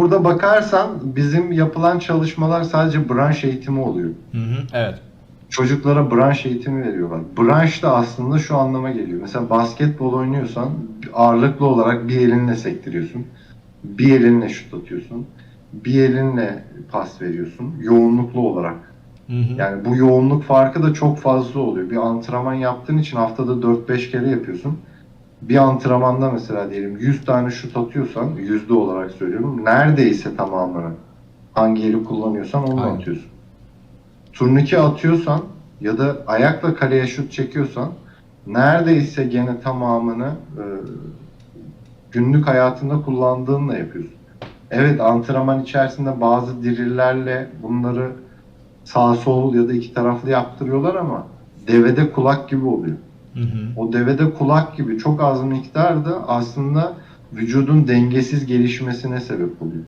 burada bakarsan bizim yapılan çalışmalar sadece branş eğitimi oluyor. Hı hı, evet. Çocuklara branş eğitimi veriyorlar. Branş da aslında şu anlama geliyor. Mesela basketbol oynuyorsan ağırlıklı olarak bir elinle sektiriyorsun. Bir elinle şut atıyorsun. Bir elinle pas veriyorsun. Yoğunluklu olarak. Hı hı. Yani bu yoğunluk farkı da çok fazla oluyor. Bir antrenman yaptığın için haftada 4-5 kere yapıyorsun. Bir antrenmanda mesela diyelim 100 tane şut atıyorsan, yüzde olarak söylüyorum, neredeyse tamamını hangi eli kullanıyorsan onu Aynen. atıyorsun. Turnike atıyorsan ya da ayakla kaleye şut çekiyorsan neredeyse gene tamamını e, günlük hayatında kullandığınla yapıyorsun. Evet antrenman içerisinde bazı dirillerle bunları sağ sol ya da iki taraflı yaptırıyorlar ama devede kulak gibi oluyor. Hı hı. O devede kulak gibi çok az miktarda aslında vücudun dengesiz gelişmesine sebep oluyor.